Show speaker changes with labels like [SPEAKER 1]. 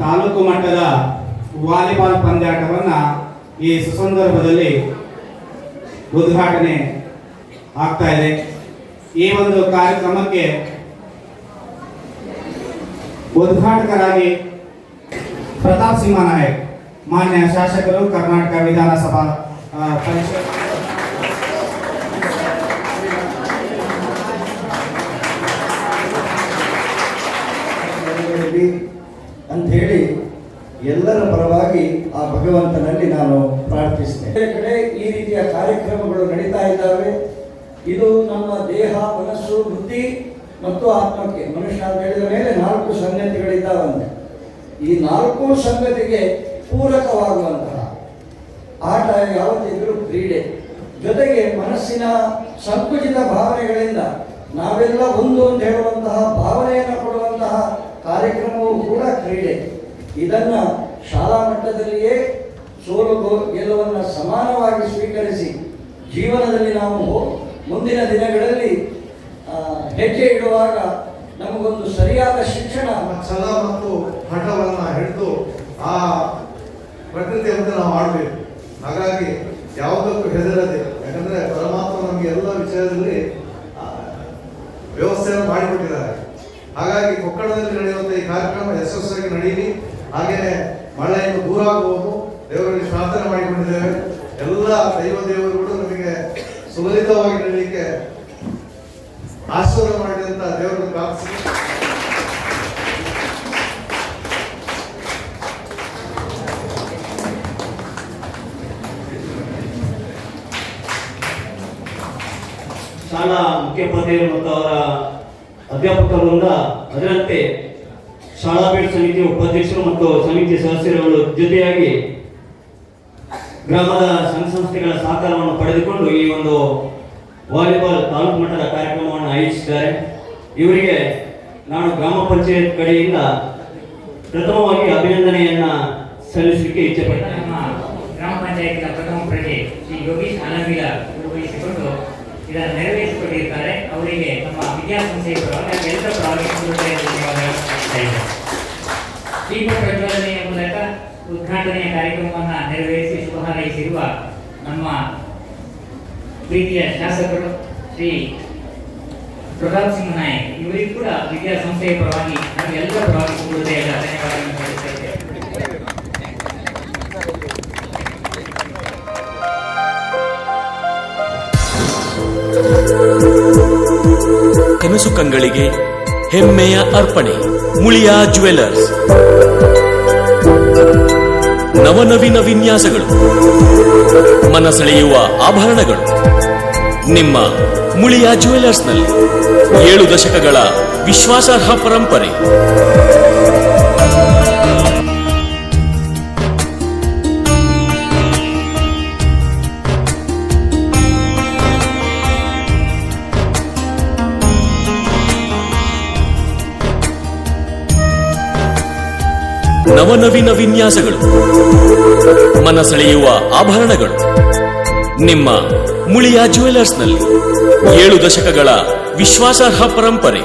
[SPEAKER 1] ತಾಲೂಕು ಮಟ್ಟದ ವಾಲಿಬಾಲ್ ಪಂದ್ಯಾಟವನ್ನು ಈ ಸುಸಂದರ್ಭದಲ್ಲಿ ಉದ್ಘಾಟನೆ ಆಗ್ತಾ ಇದೆ. ಈ ಒಂದು ಕಾರ್ಯಕ್ರಮಕ್ಕೆ ಉದ್ಘಾಟಕರಾಗಿ ಪ್ರತಾಪ್ ಸಿಂಹ ನಾಯಕ್, ಮಾನ್ಯ ಶಾಸಕರು, ಕರ್ನಾಟಕ ವಿಧಾನಸಭಾ ಪರಿಷತ್
[SPEAKER 2] ನೆರವೇರಲಿ ಅಂತ ಹೇಳಿ ಎಲ್ಲರ ಪರವಾಗಿ ಆ ಭಗವಂತನಲ್ಲಿ ನಾನು ಪ್ರಾರ್ಥಿಸ್ತೇನೆ. ಕಡೆ ಈ ರೀತಿಯ ಕಾರ್ಯಕ್ರಮಗಳು ನಡೀತಾ ಇದ್ದಾವೆ. ಇದು ನಮ್ಮ ದೇಹ, ಮನಸ್ಸು, ಬುದ್ಧಿ ಮತ್ತು ಆತ್ಮಕ್ಕೆ. ಮನುಷ್ಯ ಅಂತ ಹೇಳಿದ ಮೇಲೆ ನಾಲ್ಕು ಸಂಗತಿಗಳಿದ್ದಾವಂತೆ. ಈ ನಾಲ್ಕು ಸಂಗತಿಗೆ ಪೂರಕವಾಗುವಂತಹ ಆಟ ಯಾವತ್ತಿದ್ರೂ ಕ್ರೀಡೆ. ಜೊತೆಗೆ ಮನಸ್ಸಿನ ಸಂಕುಚಿತ ಭಾವನೆಗಳಿಂದ ನಾವೆಲ್ಲ ಒಂದು ಅಂತ ಹೇಳುವಂತಹ ಭಾವನೆಯನ್ನು ಕೊಡುವಂತಹ ಕಾರ್ಯಕ್ರಮವು ಕೂಡ ಕ್ರೀಡೆ. ಇದನ್ನು ಶಾಲಾ ಮಟ್ಟದಲ್ಲಿಯೇ ಸೋಲು ಗೆಲುವನ್ನು ಸಮಾನವಾಗಿ ಸ್ವೀಕರಿಸಿ ಜೀವನದಲ್ಲಿ ನಾವು ಮುಂದಿನ ದಿನಗಳಲ್ಲಿ ಹೆಜ್ಜೆ ಇಡುವಾಗ ನಮಗೊಂದು ಸರಿಯಾದ ಶಿಕ್ಷಣ
[SPEAKER 3] ಛಲ ಮತ್ತು ಹಠವನ್ನು ಹಿಡಿದು ಆ ಪ್ರಕೃತಿಯಂತೆ ನಾವು ಮಾಡಬೇಕು ಹಾಗಾಗಿ ಯಾವುದಕ್ಕೂ ಹೆದರದೆ ಯಾಕಂದರೆ ಪರಮಾತ್ಮ ನಮಗೆ ಎಲ್ಲ ವಿಚಾರದಲ್ಲಿ ವ್ಯವಸ್ಥೆಯನ್ನು ಮಾಡಿಕೊಟ್ಟಿದ್ದಾರೆ. ಹಾಗಾಗಿ ಕೊಕ್ಕಣದಲ್ಲಿ ನಡೆಯುವಂಥ ಈ ಕಾರ್ಯಕ್ರಮ ಯಶಸ್ವಿಯಾಗಿ ನಡೀಲಿ. ಹಾಗೆಯೇ ಮಳೆಯನ್ನು ದೂರ ಆಗುವುದು. ದೇವರಲ್ಲಿ ಪ್ರಾರ್ಥನೆ ಮಾಡಿಕೊಂಡಿದ್ದೇವೆ. ಎಲ್ಲ ದೈವ ಕೂಡ ನಮಗೆ ಸುಲಲಿತವಾಗಿ ನಡೀಲಿಕ್ಕೆ ಆಶೀರ್ವಾದ ಮಾಡಿದಂತ ಅಂತ ದೇವರನ್ನು ಪ್ರಾರ್ಥಿಸಿ.
[SPEAKER 4] ಶಾಲಾ ಮುಖ್ಯೋಪಾಧ್ಯಾಯರು ಮತ್ತು ಅವರ ಅಧ್ಯಾಪಕ ವೃಂದ ಅದರಂತೆ ಶಾಲಾ ಬೀಡ್ ಸಮಿತಿಯ ಉಪಾಧ್ಯಕ್ಷರು ಮತ್ತು ಸಮಿತಿ ಸದಸ್ಯರುಗಳು ಜೊತೆಯಾಗಿ ಗ್ರಾಮದ ಸಂಘ ಸಂಸ್ಥೆಗಳ ಸಹಕಾರವನ್ನು ಪಡೆದುಕೊಂಡು ಈ ಒಂದು ವಾಲಿಬಾಲ್ ತಾಲೂಕು ಮಟ್ಟದ ಕಾರ್ಯಕ್ರಮವನ್ನು ಆಯೋಜಿಸಿದ್ದಾರೆ. ಇವರಿಗೆ ನಾನು ಗ್ರಾಮ ಪಂಚಾಯತ್ ಕಡೆಯಿಂದ ಪ್ರಥಮವಾಗಿ ಅಭಿನಂದನೆಯನ್ನ ಸಲ್ಲಿಸಲಿಕ್ಕೆ ಇಚ್ಛೆ ಪಡ್ತೇನೆ.
[SPEAKER 5] ಗ್ರಾಮ ಪಂಚಾಯತ್ನ ಪ್ರಥಮ ಪ್ರಜೆ ಶ್ರೀ ಯೋಗೀಶ್ ಆನಂದಿಲ ನಿರ್ವಹಿಸಿಕೊಂಡು ಇದನ್ನು ನೆರವೇರಿಸಿಕೊಂಡಿರ್ತಾರೆ. ಅವರಿಗೆ ನಮ್ಮ ವಿದ್ಯಾಸಂಸ್ಥೆಯ ಪರವಾಗಿ ಹಾಗೂ ಎಲ್ಲರ ಪರವಾಗಿ ಮೂಲಕ ಉದ್ಘಾಟನೆಯ ಕಾರ್ಯಕ್ರಮವನ್ನು ನೆರವೇರಿಸಿ ಶುಭ ಹಾರೈಸಿರುವ ನಮ್ಮ ಪ್ರೀತಿಯ ಶಾಸಕರು ಶ್ರೀ ಪ್ರತಾಪ್ ಸಿಂಹ ನಾಯಕ್. ಇವರಿಗೂ ಕೂಡ ವಿದ್ಯಾಸಂಸ್ಥೆಯ ಪರವಾಗಿ ಹಾಗೂ ಎಲ್ಲರ ಪರವಾಗಿ ಎಲ್ಲ ಧನ್ಯವಾದಗಳನ್ನು ಸಲ್ಲಿಸ್ತಾ
[SPEAKER 6] ಕನಸು ಕಂಗಳಿಗೆ ಹೆಮ್ಮೆಯ ಅರ್ಪಣೆ, ಮುಳಿಯಾ ಜುವೆಲ್ಲರ್ಸ್ ನವನವೀನ ವಿನ್ಯಾಸಗಳು ಮನಸೆಳೆಯುವ ಆಭರಣಗಳು. ನಿಮ್ಮ ಮುಳಿಯ ಜುವೆಲ್ಲರ್ಸ್ನಲ್ಲಿ ಏಳು ದಶಕಗಳ ವಿಶ್ವಾಸಾರ್ಹ ಪರಂಪರೆ. ನವನವೀನ ವಿನ್ಯಾಸಗಳು. ಮನಸೆಳೆಯುವ ಆಭರಣಗಳು. ನಿಮ್ಮ ಮುಳಿಯಾ ಜುವೆಲ್ಲರ್ಸ್ನಲ್ಲಿ ಏಳು ದಶಕಗಳ ವಿಶ್ವಾಸಾರ್ಹ ಪರಂಪರೆ.